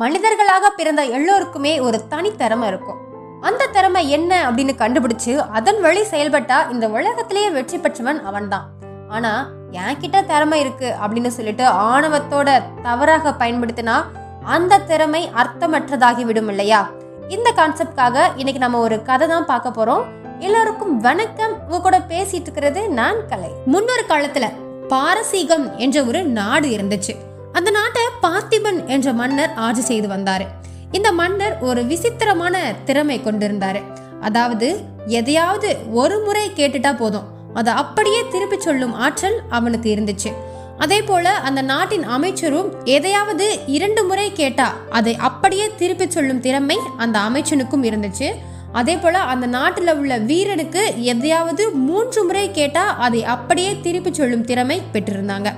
மனிதர்களாக பிறந்த எல்லோருக்குமே ஒரு தனித்திறமை இருக்கும். அந்த திறமை என்ன அப்படின்னு கண்டுபிடிச்சு அதன் வழி செயல்பட்டா இந்த உலகத்திலேயே வெற்றி பெற்றவன் அவன்தான். ஆனா என்கிட்ட திறமை இருக்கு அப்படின்னு சொல்லிட்டு ஆணவத்தோட தவறாக பயன்படுத்தினா அந்த திறமை அர்த்தமற்றதாகி விடும் இல்லையா? இந்த கான்செப்ட்காக இன்னைக்கு நம்ம ஒரு கதை தான் பார்க்க போறோம். எல்லாருக்கும் வணக்கம். உங்க கூட பேசிட்டு இருக்கிறது நான் கலை. முன்னொரு காலத்துல பாரசீகம் என்ற ஒரு நாடு இருந்துச்சு. அந்த நாட்டை பார்த்திபன் என்ற மன்னர் ஆட்சி செய்து வந்தாரு. இந்த மன்னர் ஒரு விசித்திரமான திறமை கொண்டிருந்தாரு. அதாவது எதையாவது ஒரு முறை கேட்டுட்டா போதும். அதை அப்படியே திருப்பி சொல்லும் ஆற்றல் அவனுக்கு இருந்துச்சு. அதே போல அந்த நாட்டின் அமைச்சரும் எதையாவது இரண்டு முறை கேட்டா அதை அப்படியே திருப்பி சொல்லும் திறமை அந்த அமைச்சனுக்கும் இருந்துச்சு. அதே போல அந்த நாட்டில் உள்ள வீரனுக்கு எதையாவது மூன்று முறை கேட்டா அதை அப்படியே திருப்பி சொல்லும் திறமை பெற்றிருந்தாங்க.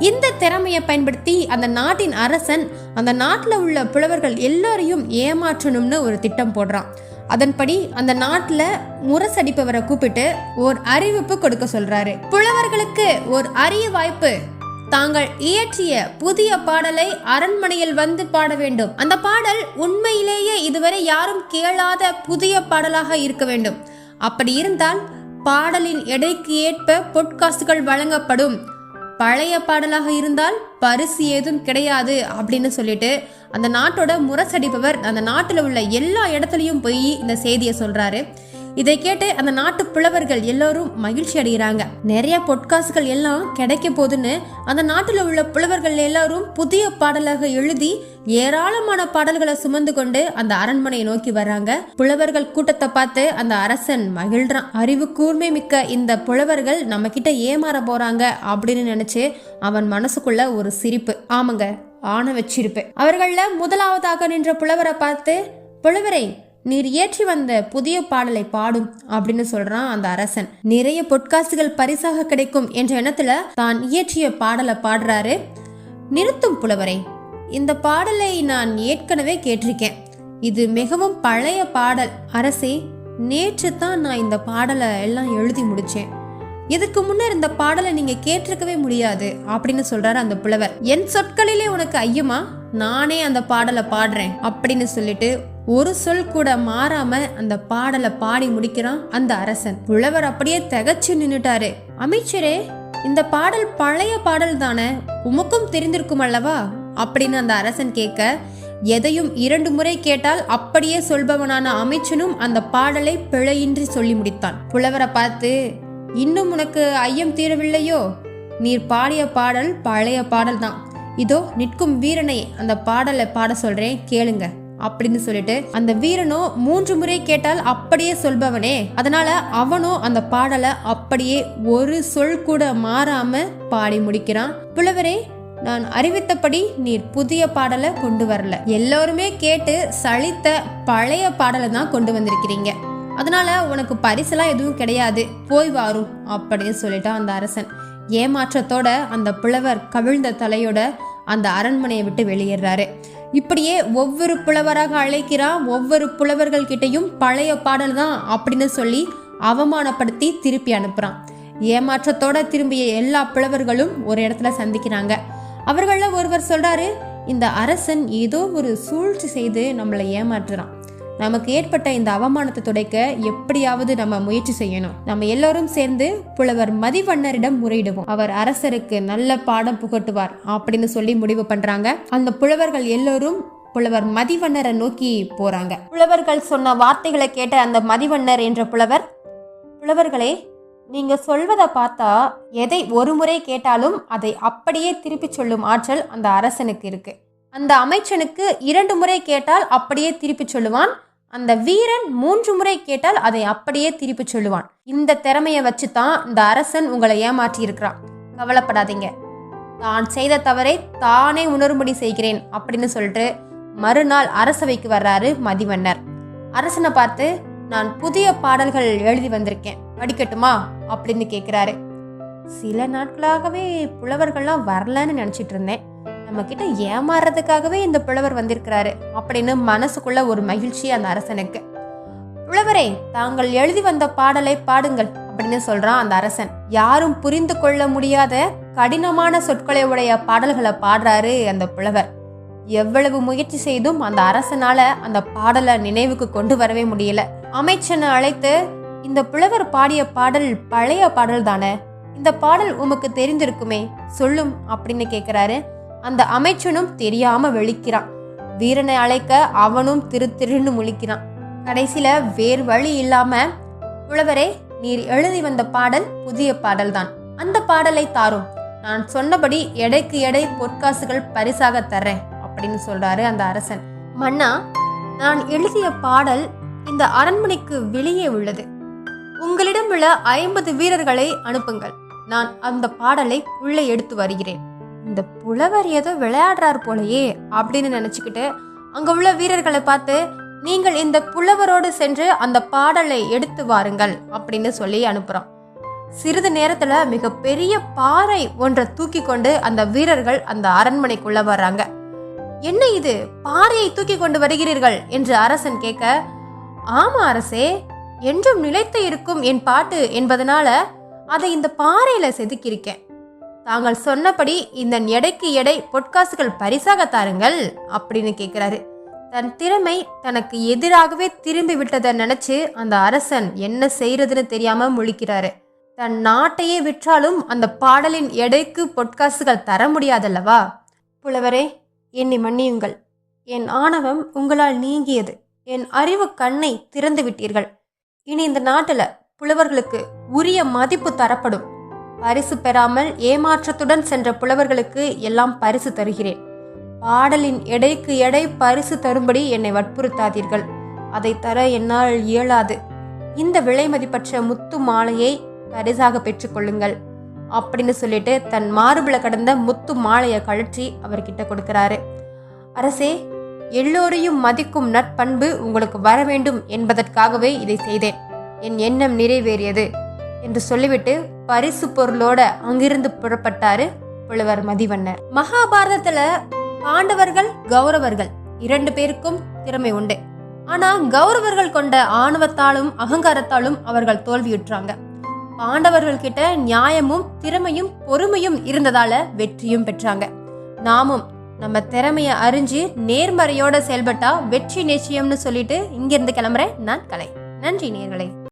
இந்த திறமையை பயன்படுத்தி அந்த நாட்டின் அரசன் அந்த நாட்டில் உள்ள புலவர்கள் எல்லாரையும் ஏமாற்றணும்னு ஒரு திட்டம் போடுறான். அதன்படி அந்த நாட்டில் முரசடிப்பவரை கூப்பிட்டு ஒரு அறிவிப்பு கொடுக்க சொல்றாரு. புலவர்களுக்கு ஒரு அரிய வாய்ப்பு. தாங்கள் இயற்றிய புதிய பாடலை அரண்மனையில் வந்து பாட வேண்டும். அந்த பாடல் உண்மையிலேயே இதுவரை யாரும் கேளாத புதிய பாடலாக இருக்க வேண்டும். அப்படி இருந்தால் பாடலின் எடைக்கு ஏற்ப பொட்காஸ்டுகள் வழங்கப்படும். பழைய பாடலாக இருந்தால் பரிசு ஏதும் கிடையாது அப்படின்னு சொல்லிட்டு அந்த நாட்டோட முரசடிப்பவர் அந்த நாட்டில் உள்ள எல்லா இடத்துலையும் போய் இந்த செய்தியை சொல்கிறாரு இதை கேட்டு அந்த நாட்டு புலவர்கள் எல்லோரும் மகிழ்ச்சி அடைகிறாங்க. நிறைய பொட்காசுகள் எல்லாம் கிடைக்க போதுன்னு அந்த நாட்டில் உள்ள புலவர்கள் எல்லாரும் புதிய பாடலாக எழுதி ஏராளமான பாடல்களை சுமந்து கொண்டு அந்த அரண்மனையை நோக்கி வர்றாங்க புலவர்கள் கூட்டத்தை பார்த்து அந்த அரசன் மகிழ்றான். அறிவு கூர்மை மிக்க இந்த புலவர்கள் நம்ம கிட்ட ஏமாற போறாங்க அப்படின்னு நினைச்சு அவன் மனசுக்குள்ள ஒரு சிரிப்பு. ஆமாங்க ஆன வச்சிருப்பு அவர்களில் முதலாவதாக நின்ற புலவரை பார்த்து புலவரை நீர் ஏற்றி வந்த புதிய பாடலை பாடும் அப்படின்னு சொல்றான் அந்த அரசன். நிறைய பொட்காசுகள் பரிசாக கிடைக்கும் என்ற எண்ணத்துல தான் இயற்றிய பாடலை பாடுறாரு நிறுத்தும் புலவரை. இந்த பாடலை நான் ஏற்கனவே கேட்டிருக்கேன். இது மிகவும் பழைய பாடல். அரசே நேற்று தான் நான் இந்த பாடலை எல்லாம் எழுதி முடிச்சேன். இதுக்கு முன்னர் இந்த பாடலை நீங்க கேட்டிருக்கவே முடியாது அப்படின்னு சொல்றாரு அந்த புலவர். என் சொற்களிலே உனக்கு ஐயமா? நானே அந்த பாடலை பாடுறேன் அப்படின்னு சொல்லிட்டு ஒரு சொல் கூட மாறாம அந்த பாடலை பாடி முடிக்கிறான் அந்த அரசன். புலவர் அப்படியே திகச்சு நின்னுட்டாரு. அமைச்சரே இந்த பாடல் பழைய பாடல் தானே? உமக்கும் தெரிந்திருக்கும் அல்லவா? அப்படின்னு அந்த அரசன் கேட்க எதையும் இரண்டு முறை கேட்டால் அப்படியே சொல்பவனான அமைச்சனும் அந்த பாடலை பிழையின்றி சொல்லி முடித்தான். புலவரை பார்த்து இன்னும் உனக்கு ஐயம் தீரவில்லையோ? நீர் பாடிய பாடல் பழைய பாடல் தான். இதோ நிற்கும் வீரனை அந்த பாடலை பாட சொல்றேன் கேளுங்க. அப்படின்னு சொல்லிட்டு அந்த வீரனோ மூன்று முறை கேட்டால் அப்படியே சொல்பவனே. அதனால அவனோ அந்த பாடலை அப்படியே ஒரு சொல் கூட மாறாம பாடி முடிக்கிறான். புலவரே நான் அறிவித்தபடி நீர் புதிய பாடலை கொண்டு வரல. எல்லோருமே கேட்டு சலித்த பழைய பாடலை தான் கொண்டு வந்திருக்கிறீங்க. அதனால உனக்கு பரிசெல்லாம் எதுவும் கிடையாது. போய் வாரும் அப்படின்னு சொல்லிட்டான் அந்த அரசன். ஏமாற்றத்தோட அந்த புலவர் கவிழ்ந்த தலையோட அந்த அரண்மனையை விட்டு வெளியேறாரு. இப்படியே ஒவ்வொரு புலவராக அழைக்கிறான் ஒவ்வொரு புலவர்கள் கிட்டையும் பழைய பாடல் தான் அப்படின்னு சொல்லி அவமானப்படுத்தி திருப்பி அனுப்புறான். ஏமாற்றத்தோட திரும்பிய எல்லா புலவர்களும் ஒரு இடத்துல சந்திக்கிறாங்க. அவர்களில் ஒருவர் சொல்றாரு இந்த அரசன் ஏதோ ஒரு சூழ்ச்சி செய்து நம்மளை ஏமாற்றுறான். நமக்கு ஏற்பட்ட இந்த அவமானத்தை துடைக்க எப்படியாவது நம்ம முயற்சி செய்யணும். நம்ம எல்லோரும் சேர்ந்து புலவர் மதிவண்ணரிடம் முறையிடுவோம். அவர் அரசருக்கு நல்ல பாடம் புகட்டுவார் அப்படின்னு சொல்லி முடிவு பண்றாங்க. அந்த புலவர்கள் எல்லோரும் புலவர் மதிவண்ணரை நோக்கி போறாங்க. புலவர்கள் சொன்ன வார்த்தைகளை கேட்ட அந்த மதிவண்ணர் என்ற புலவர் புலவர்களே நீங்க சொல்வதை பார்த்தா எதை ஒரு முறை கேட்டாலும் அதை அப்படியே திருப்பி சொல்லும் ஆற்றல் அந்த அரசனுக்கு இருக்கு. அந்த அமைச்சனுக்கு இரண்டு முறை கேட்டால் அப்படியே திருப்பி சொல்லுவான். அந்த வீரன் மூன்று முறை கேட்டால் அதை அப்படியே திருப்பி சொல்லுவான். இந்த திறமையை வச்சு தான் இந்த அரசன் உங்களை ஏமாற்றி இருக்கிறான் கவலைப்படாதீங்க. தான் செய்த தவறை தானே உணரும்படி செய்கிறேன் அப்படின்னு சொல்லிட்டு மறுநாள் அரசவைக்கு வர்றாரு மதிவண்ணர். அரசனை பார்த்து நான் புதிய பாடல்கள் எழுதி வந்திருக்கேன். படிக்கட்டுமா? அப்படின்னு கேட்குறாரு. சில நாட்களாகவே புலவர்கள்லாம் வரலன்னு நினச்சிட்டு இருந்தேன். நம்ம கிட்ட ஏமாறுறதுக்காகவே இந்த புலவர் வந்திருக்கிறாரு அப்படின்னு மனசுக்குள்ள ஒரு மகிழ்ச்சி அந்த அரசனுக்கு. புலவரே தாங்கள் எழுதி வந்த பாடலை பாடுங்கள் அப்படின்னு சொல்றான் அந்த அரசன். யாரும் புரிந்து கொள்ள முடியாத கடினமான சொற்களை உடைய பாடல்களை பாடுறாரு அந்த புலவர். எவ்வளவு முயற்சி செய்தும் அந்த அரசனால அந்த பாடலை நினைவுக்கு கொண்டு வரவே முடியல. அமைச்சனை அழைத்து இந்த புலவர் பாடிய பாடல் பழைய பாடல் தானே இந்த பாடல் உமக்கு தெரிந்திருக்குமே? சொல்லும் அப்படின்னு கேட்குறாரு அந்த அமைச்சனும் தெரியாம வெளிக்கிறான். வீரனை அழைக்க அவனும் திரு திருன்னு முழிக்கிறான். கடைசியில வேறு வழி இல்லாம புலவரே நீர் எழுதி வந்த பாடல் புதிய பாடல்தான். அந்த பாடலை தாரும். நான் சொன்னபடி எடைக்கு எடை பொற்காசுகள் பரிசாக தர்றேன் அப்படின்னு சொல்றாரு அந்த அரசன். மன்னா நான் எழுதிய பாடல் இந்த அரண்மனைக்கு வெளியே உள்ளது. உங்களிடம் உள்ள ஐம்பது வீரர்களை அனுப்புங்கள். நான் அந்த பாடலை உள்ளே எடுத்து வருகிறேன். இந்த புலவர் ஏதோ விளையாடுறார் போலயே அப்படின்னு நினச்சிக்கிட்டு அங்கே உள்ள வீரர்களை பார்த்து நீங்கள் இந்த புலவரோடு சென்று அந்த பாடலை எடுத்து வாருங்கள் அப்படின்னு சொல்லி அனுப்புகிறோம் சிறிது நேரத்தில் மிகப்பெரிய பாறை ஒன்றை தூக்கி கொண்டு அந்த வீரர்கள் அந்த அரண்மனைக்குள்ள வர்றாங்க. என்ன இது? பாறையை தூக்கி கொண்டு வருகிறீர்கள்? என்று அரசன் கேட்க ஆமா அரசே என்றும் நிலைத்து இருக்கும் என் பாட்டு என்பதனால அதை இந்த பாறையில செதுக்கியிருக்கேன். தாங்கள் சொன்னபடி இந்த எடைக்கு எடை பொட்காசுகள் பரிசாக தாருங்கள் அப்படின்னு கேட்குறாரு தன் திறமை தனக்கு எதிராகவே திரும்பி விட்டதை நினைச்சு அந்த அரசன் என்ன செய்யறதுன்னு தெரியாம முழிக்கிறாரு. தன் நாட்டையே விற்றாலும் அந்த பாடலின் எடைக்கு பொட்காசுகள் தர முடியாதல்லவா? புலவரே என்னை மன்னியுங்கள். என் ஆணவம் உங்களால் நீங்கியது. என் அறிவு கண்ணை திறந்து விட்டீர்கள். இனி இந்த நாட்டில் புலவர்களுக்கு உரிய மதிப்பு தரப்படும். பரிசு பெறாமல் ஏமாற்றத்துடன் சென்ற புலவர்களுக்கு எல்லாம் பரிசு தருகிறேன். பாடலின் எடைக்கு எடை பரிசு தரும்படி என்னை வற்புறுத்தாதீர்கள். அதை தர என்னால் இயலாது. இந்த விலை மதிப்பற்ற முத்து மாலையை பரிசாக பெற்றுக்கொள்ளுங்கள் அப்படின்னு சொல்லிட்டு தன் மார்பிள கடந்த முத்து மாலையை கழற்றி அவர்கிட்ட கொடுக்கிறாரு. அரசே எல்லோரையும் மதிக்கும் நட்பண்பு உங்களுக்கு வர வேண்டும் என்பதற்காகவே இதை செய்தேன். என் எண்ணம் நிறைவேறியது. என்று சொல்லிவிட்டு பரிசு பொருளோட அங்கிருந்து புறப்பட்டாரு புலவர் மதிவண்ணர் மகாபாரதத்துல பாண்டவர்கள் கௌரவர்கள் இரண்டு பேருக்கும் திறமை உண்டு. ஆனா கௌரவர்கள் கொண்ட ஆணவத்தாலும் அகங்காரத்தாலும் அவர்கள் தோல்வியுற்றாங்க. பாண்டவர்கள் கிட்ட நியாயமும் திறமையும் பொறுமையும் இருந்ததால வெற்றியும் பெற்றாங்க. நாமும் நம்ம திறமையை அறிஞ்சு நேர்மறையோட செயல்பட்டா வெற்றி நிச்சயம்னு சொல்லிட்டு இங்கிருந்து கிளம்புறேன் நான் கலை. நன்றி நேர்களை.